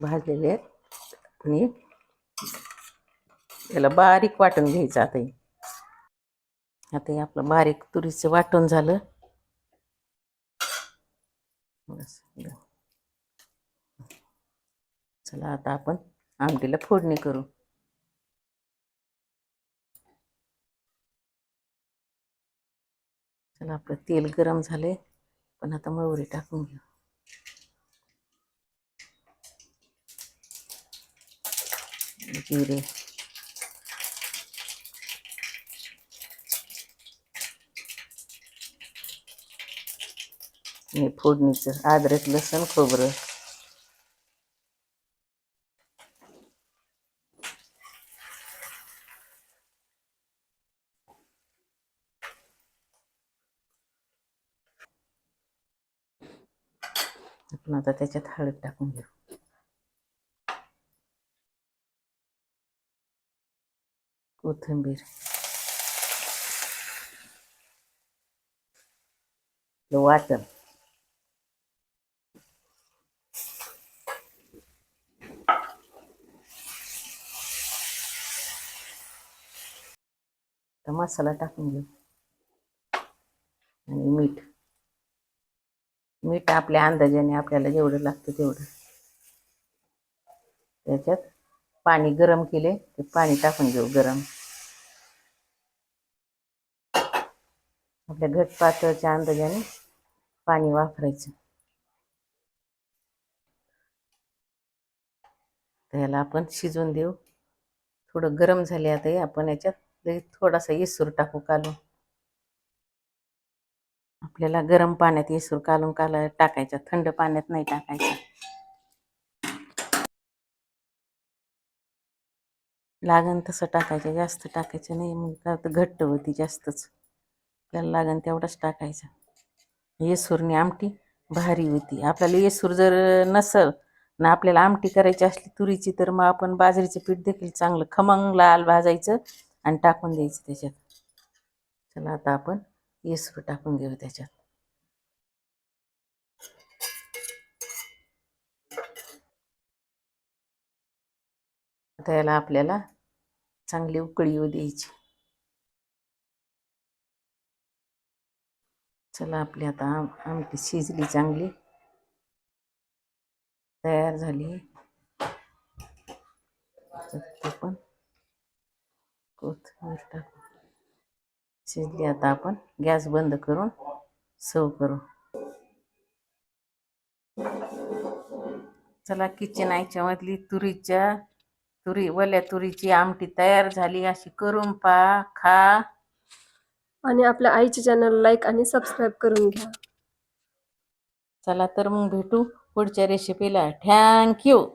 भाजलेले आहेत. आणि त्याला बारीक वाटून घ्यायचं आता आता हे आपलं बारीक तुरीचं वाटून झालं. चला आता आपण आमटीला फोडणी करू. चला आपलं तेल गरम झाले पण आता मवरी टाकून घेऊ. जिरे हे फोडणीचं अद्रक लसण खोबरं आपण आता त्याच्यात हळद टाकून घेऊ कोथिंबीर. आपलं वाटण. मसाला टाकून घेऊ. आणि मीठ. मीठ आपल्या अंदाजाने आपल्याला जेवढं लागतं तेवढं. त्याच्यात पाणी गरम केले ते पाणी टाकून घेऊ गरम. आपल्या घट पातळच्या अंदाजाने पाणी वापरायचं. त्याला आपण शिजवून देऊ. थोडं गरम झाले आता हे आपण याच्यात थोडासा इसूर टाकू कालून आपल्याला गरम पाण्यात इसूर कालून काला टाकायचा थंड पाण्यात नाही टाकायचा. लागन तसं टाकायचं जास्त टाकायचं नाही मग काय घट्ट होती जास्तच. आपल्याला लागन तेवढंच टाकायचं. येसूरनी आमटी भारी होती. आपल्याला येसूर जर नसल ना आपल्याला आमटी करायची असली तुरीची तर मग आपण बाजरीचं पीठ देखील चांगलं खमंग लाल भाजायचं आणि टाकून द्यायचं त्याच्यात. चला आता आपण येसूर टाकून घेऊ त्याच्यात. आता याला आपल्याला चांगली उकळी येऊ द्यायची. चला आपली आता आमटी शिजली चांगली. तयार झाली. त्याच्यात आपण कोथिंबीर टाकू शिजली आता आपण. गॅस बंद करून सर्व करू. चला किचन आयच्यामधली तुरीच्या तुरी वल्या तुरीची आमटी तयार झाली. अशी करून पा खा. आणि आपल्या आईच्या चॅनल लाईक आणि सबस्क्राईब करून घ्या. चला तर मग भेटू पुढच्या रेसिपीला थँक्यू